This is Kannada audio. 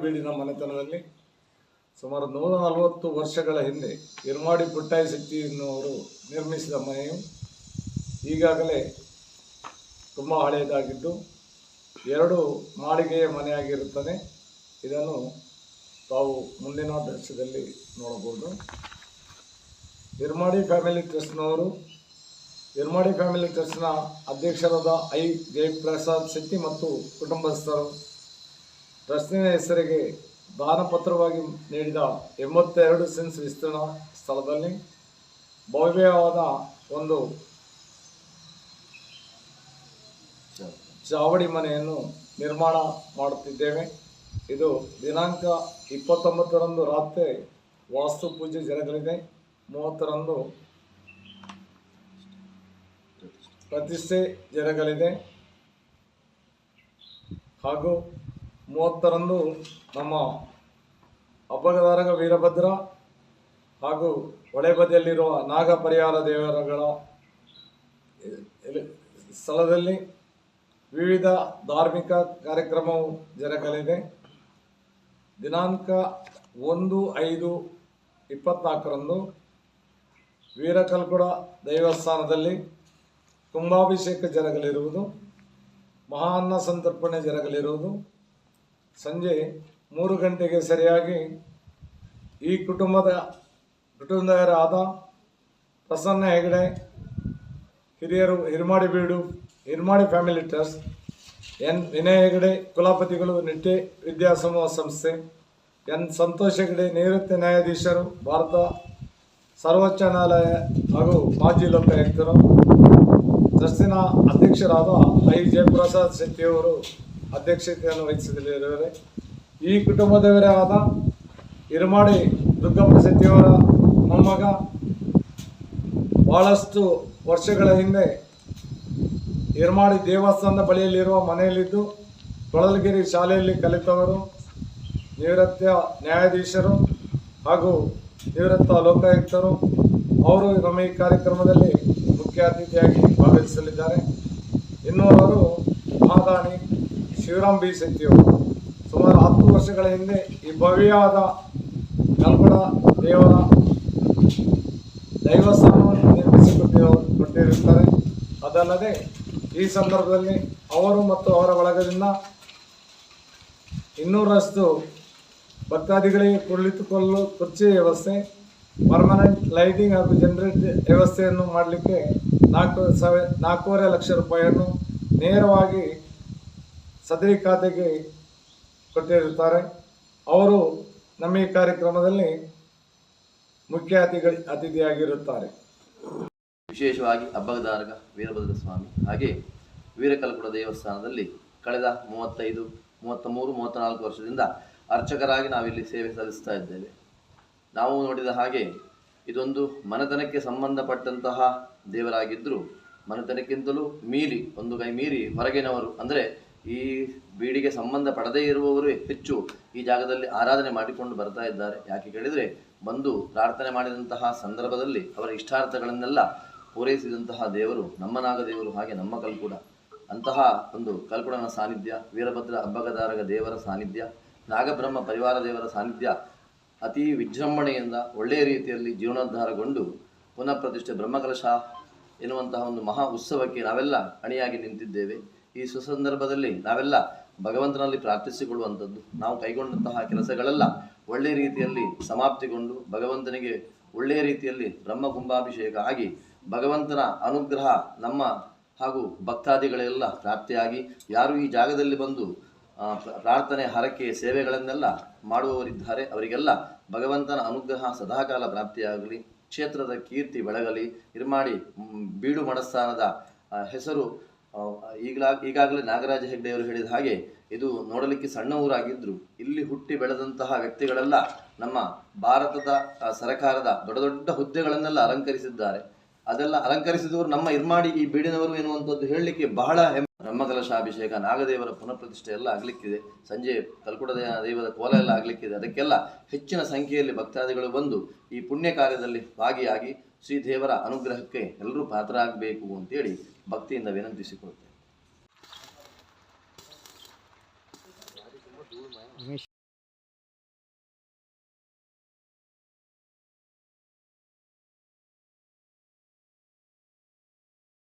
ಬೀಡಿನ ಮನೆತನದಲ್ಲಿ ಸುಮಾರು ನೂರ ನಲವತ್ತು ವರ್ಷಗಳ ಹಿಂದೆ ಇರ್ಮಾಡಿ ಪುಟ್ಟಾಯಿ ಶೆಟ್ಟಿ ಎನ್ನುವರು ನಿರ್ಮಿಸಿದ ಮನೆಯು ಈಗಾಗಲೇ ತುಂಬ ಹಳೆಯದಾಗಿದ್ದು ಎರಡು ಮಾಳಿಗೆಯ ಮನೆಯಾಗಿರುತ್ತದೆ. ಇದನ್ನು ತಾವು ಮುಂದಿನ ದೃಶ್ಯದಲ್ಲಿ ನೋಡಬಹುದು. ಇರ್ಮಾಡಿ ಫ್ಯಾಮಿಲಿ ಟ್ರಸ್ಟ್ನವರು, ಇರ್ಮಾಡಿ ಫ್ಯಾಮಿಲಿ ಟ್ರಸ್ಟ್ನ ಅಧ್ಯಕ್ಷರಾದ ಐ. ಜಯಪ್ರಸಾದ್ ಶೆಟ್ಟಿ ಮತ್ತು ಕುಟುಂಬಸ್ಥರು ಟ್ರಸ್ಟಿನ ಹೆಸರಿಗೆ ದಾನಪತ್ರವಾಗಿ ನೀಡಿದ ಎಂಬತ್ತೆರಡು ಸೆನ್ಸ್ ವಿಸ್ತೀರ್ಣ ಸ್ಥಳದಲ್ಲಿ ಭವ್ಯವಾದ ಒಂದು ಚಾವಡಿ ಮನೆಯನ್ನು ನಿರ್ಮಾಣ ಮಾಡುತ್ತಿದ್ದೇವೆ. ಇದು ದಿನಾಂಕ ಇಪ್ಪತ್ತೊಂಬತ್ತರಂದು ರಾತ್ರಿ ವಾಸ್ತು ಪೂಜೆ ಜರಗಲಿದೆ. ಮೂವತ್ತರಂದು ಪ್ರತಿಷ್ಠೆ ಜರಗಲಿದೆ. ಹಾಗೂ ಮೂವತ್ತರಂದು ನಮ್ಮ ಅಬ್ಬಗದಾರಗ ವೀರಭದ್ರ ಹಾಗೂ ಹೊಳೆಬದಿಯಲ್ಲಿರುವ ನಾಗ ಪರಿಹಾರ ದೇವರುಗಳ ಸ್ಥಳದಲ್ಲಿ ವಿವಿಧ ಧಾರ್ಮಿಕ ಕಾರ್ಯಕ್ರಮವು ಜರಗಲಿದೆ. ದಿನಾಂಕ ಒಂದು ಐದು ಇಪ್ಪತ್ನಾಲ್ಕರಂದು ವೀರಕಲ್ಗುಡ ದೈವಸ್ಥಾನದಲ್ಲಿ ಕುಂಭಾಭಿಷೇಕ ಜರಗಲಿರುವುದು, ಮಹಾನ್ನ ಸಂತರ್ಪಣೆ ಜರಗಲಿರುವುದು. ಸಂಜೆ ಮೂರು ಗಂಟೆಗೆ ಸರಿಯಾಗಿ ಈ ಕುಟುಂಬದ ಕುಟುಂಬದವರಾದ ಪ್ರಸನ್ನ ಹೆಗಡೆ, ಹಿರಿಯರು ಹಿರ್ಮಾಡಿ ಬೀಡು, Hirmadi family trust N Vinay Hegde, ಕುಲಪತಿಗಳು Nitte ವಿದ್ಯಾಸಮೂಹ ಸಂಸ್ಥೆ, ಎನ್ ಸಂತೋಷ್ ಹೆಗಡೆ, ನಿವೃತ್ತ ನ್ಯಾಯಾಧೀಶರು, ಭಾರತ ಸರ್ವೋಚ್ಚ ನ್ಯಾಯಾಲಯ ಹಾಗೂ ಮಾಜಿ ಲೋಕಾಯುಕ್ತರು. ಟ್ರಸ್ಟಿನ ಅಧ್ಯಕ್ಷರಾದ ಐ ಜಯಪ್ರಸಾದ್ ಶೆಟ್ಟಿಯವರು ಅಧ್ಯಕ್ಷತೆಯನ್ನು ವಹಿಸಲಿದ್ದಾರೆ ಈ ಕುಟುಂಬದವರೇ ಆದ ಇರಮಾಡಿ ದುರ್ಗಪ್ಪ ಶೆಟ್ಟಿಯವರ ಮೊಮ್ಮಗ ಬಹಳಷ್ಟು ವರ್ಷಗಳ ಹಿಂದೆ ಇರುಮಾಡಿ ದೇವಸ್ಥಾನದ ಬಳಿಯಲ್ಲಿರುವ ಮನೆಯಲ್ಲಿದ್ದು, ಕೊಳಲಗಿರಿ ಶಾಲೆಯಲ್ಲಿ ಕಲಿತವರು, ನಿವೃತ್ತ ನ್ಯಾಯಾಧೀಶರು ಹಾಗೂ ನಿವೃತ್ತ ಲೋಕಾಯುಕ್ತರು. ಅವರು ನಮ್ಮ ಈ ಕಾರ್ಯಕ್ರಮದಲ್ಲಿ ಮುಖ್ಯ ಅತಿಥಿಯಾಗಿ ಭಾಗವಹಿಸಲಿದ್ದಾರೆ. ಇನ್ನು ಅವರು ಮಹಾದಾನಿ ಶಿವರಾಮ್ ಬಿ ಶೆಟ್ಟಿಯವರು ಸುಮಾರು ಹತ್ತು ವರ್ಷಗಳ ಹಿಂದೆ ಈ ಭವ್ಯವಾದ ಕಲ್ಪಡ ದೇವರ ದೈವಸ್ಥಾನವನ್ನು ನಿರ್ಮಿಸಿಕೊಟ್ಟಿರೋ ಕೊಟ್ಟಿರುತ್ತಾರೆ. ಅದಲ್ಲದೆ ಈ ಸಂದರ್ಭದಲ್ಲಿ ಅವರು ಮತ್ತು ಅವರ ಬಳಗದಿಂದ ಇನ್ನೂರಷ್ಟು ಭಕ್ತಾದಿಗಳಿಗೆ ಕುಳಿತುಕೊಳ್ಳಲು ಕುರ್ಚಿ ವ್ಯವಸ್ಥೆ ಪರ್ಮನೆಂಟ್ ಲೈಟಿಂಗ್ ಹಾಗೂ ಜನರೇಟ್ ವ್ಯವಸ್ಥೆಯನ್ನು ಮಾಡಲಿಕ್ಕೆ ನಾಲ್ಕು ಸಾವಿರ ನಾಲ್ಕೂವರೆ ಲಕ್ಷ ರೂಪಾಯಿಯನ್ನು ನೇರವಾಗಿ ಸದರಿ ಖಾತೆಗೆ ಕೊಟ್ಟಿರುತ್ತಾರೆ. ಅವರು ನಮ್ಮ ಈ ಕಾರ್ಯಕ್ರಮದಲ್ಲಿ ಮುಖ್ಯ ಅತಿಥಿ ಅತಿಥಿಯಾಗಿರುತ್ತಾರೆ. ವಿಶೇಷವಾಗಿ ಅಬ್ಬಗದಾರಗ ವೀರಭದ್ರ ಸ್ವಾಮಿ ಹಾಗೆ ವೀರಕಲ್ಪುರ ದೇವಸ್ಥಾನದಲ್ಲಿ ಕಳೆದ ಮೂವತ್ತೈದು ಮೂವತ್ತ ಮೂರು ಮೂವತ್ತ ನಾಲ್ಕು ವರ್ಷದಿಂದ ಅರ್ಚಕರಾಗಿ ನಾವಿಲ್ಲಿ ಸೇವೆ ಸಲ್ಲಿಸ್ತಾ ಇದ್ದೇವೆ. ನಾವು ನೋಡಿದ ಹಾಗೆ ಇದೊಂದು ಮನೆತನಕ್ಕೆ ಸಂಬಂಧಪಟ್ಟಂತಹ ದೇವರಾಗಿದ್ದರೂ ಮನೆತನಕ್ಕಿಂತಲೂ ಮೀರಿ, ಒಂದು ಕೈ ಮೀರಿ ಹೊರಗಿನವರು ಅಂದರೆ ಈ ಬೀಡಿಗೆ ಸಂಬಂಧ ಪಡದೇ ಇರುವವರು ಹೆಚ್ಚು ಈ ಜಾಗದಲ್ಲಿ ಆರಾಧನೆ ಮಾಡಿಕೊಂಡು ಬರ್ತಾ ಇದ್ದಾರೆ. ಯಾಕೆ ಕೇಳಿದರೆ ಬಂದು ಪ್ರಾರ್ಥನೆ ಮಾಡಿದಂತಹ ಸಂದರ್ಭದಲ್ಲಿ ಅವರ ಇಷ್ಟಾರ್ಥಗಳನ್ನೆಲ್ಲ ಪೂರೈಸಿದಂತಹ ದೇವರು ನಮ್ಮ ನಾಗದೇವರು ಹಾಗೆ ನಮ್ಮ ಕಲ್ಕುಡ. ಅಂತಹ ಒಂದು ಕಲ್ಕುಡನ ಸಾನ್ನಿಧ್ಯ, ವೀರಭದ್ರ ಅಬ್ಬಗದಾರಗ ದೇವರ ಸಾನ್ನಿಧ್ಯ, ನಾಗಬ್ರಹ್ಮ ಪರಿವಾರ ದೇವರ ಸಾನ್ನಿಧ್ಯ ಅತಿ ವಿಜೃಂಭಣೆಯಿಂದ ಒಳ್ಳೆಯ ರೀತಿಯಲ್ಲಿ ಜೀರ್ಣೋದ್ಧಾರಗೊಂಡು ಪುನಃ ಪ್ರತಿಷ್ಠೆ ಬ್ರಹ್ಮಕಲಶ ಎನ್ನುವಂತಹ ಒಂದು ಮಹಾ ಉತ್ಸವಕ್ಕೆ ನಾವೆಲ್ಲ ಅಣಿಯಾಗಿ ನಿಂತಿದ್ದೇವೆ. ಈ ಸುಸಂದರ್ಭದಲ್ಲಿ ನಾವೆಲ್ಲ ಭಗವಂತನಲ್ಲಿ ಪ್ರಾರ್ಥಿಸಿಕೊಳ್ಳುವಂಥದ್ದು. ನಾವು ಕೈಗೊಂಡಂತಹ ಕೆಲಸಗಳೆಲ್ಲ ಒಳ್ಳೆಯ ರೀತಿಯಲ್ಲಿ ಸಮಾಪ್ತಿಗೊಂಡು ಭಗವಂತನಿಗೆ ಒಳ್ಳೆಯ ರೀತಿಯಲ್ಲಿ ಬ್ರಹ್ಮ ಕುಂಭಾಭಿಷೇಕ ಆಗಿ ಭಗವಂತನ ಅನುಗ್ರಹ ನಮ್ಮ ಹಾಗೂ ಭಕ್ತಾದಿಗಳೆಲ್ಲ ಪ್ರಾಪ್ತಿಯಾಗಿ ಯಾರು ಈ ಜಾಗದಲ್ಲಿ ಬಂದು ಪ್ರಾರ್ಥನೆ, ಹರಕೆ, ಸೇವೆಗಳನ್ನೆಲ್ಲ ಮಾಡುವವರಿದ್ದಾರೆ, ಅವರಿಗೆಲ್ಲ ಭಗವಂತನ ಅನುಗ್ರಹ ಸದಾಕಾಲ ಪ್ರಾಪ್ತಿಯಾಗಲಿ, ಕ್ಷೇತ್ರದ ಕೀರ್ತಿ ಬೆಳಗಲಿ, ಇರ್ಮಾಡಿ ಬೀಡು ಮಡಸ್ಥಾನದ ಹೆಸರು ಈಗಲಾ, ಈಗಾಗಲೇ ನಾಗರಾಜ ಹೆಗ್ಡೆಯವರು ಹೇಳಿದ ಹಾಗೆ, ಇದು ನೋಡಲಿಕ್ಕೆ ಸಣ್ಣ ಊರಾಗಿದ್ದರು ಇಲ್ಲಿ ಹುಟ್ಟಿ ಬೆಳೆದಂತಹ ವ್ಯಕ್ತಿಗಳೆಲ್ಲ ನಮ್ಮ ಭಾರತದ ಸರಕಾರದ ದೊಡ್ಡ ದೊಡ್ಡ ಹುದ್ದೆಗಳನ್ನೆಲ್ಲ ಅಲಂಕರಿಸಿದ್ದಾರೆ. ಅದೆಲ್ಲ ಅಲಂಕರಿಸಿದವರು ನಮ್ಮ ಇರ್ಮಾಡಿ ಈ ಬೀಡಿನವರು ಎನ್ನುವಂಥದ್ದು ಹೇಳಲಿಕ್ಕೆ ಬಹಳ ಹೆಮ್ಮೆ ಬ್ರಹ್ಮಕಲಶಾಭಿಷೇಕ ಅಭಿಷೇಕ ನಾಗದೇವರ ಪುನಃಪ್ರತಿಷ್ಠೆ ಎಲ್ಲ ಆಗಲಿಕ್ಕಿದೆ. ಸಂಜೆ ಕಲ್ಕುಡ ದೈವದ ಕೋಲ ಎಲ್ಲ ಆಗಲಿಕ್ಕಿದೆ. ಅದಕ್ಕೆಲ್ಲ ಹೆಚ್ಚಿನ ಸಂಖ್ಯೆಯಲ್ಲಿ ಭಕ್ತಾದಿಗಳು ಬಂದು ಈ ಪುಣ್ಯ ಕಾರ್ಯದಲ್ಲಿ ಭಾಗಿಯಾಗಿ ಶ್ರೀ ದೇವರ ಅನುಗ್ರಹಕ್ಕೆ ಎಲ್ಲರೂ ಪಾತ್ರರಾಗಬೇಕು ಅಂತೇಳಿ ಭಕ್ತಿಯಿಂದ ವಿನಂತಿಸಿಕೊಳ್ತೇನೆ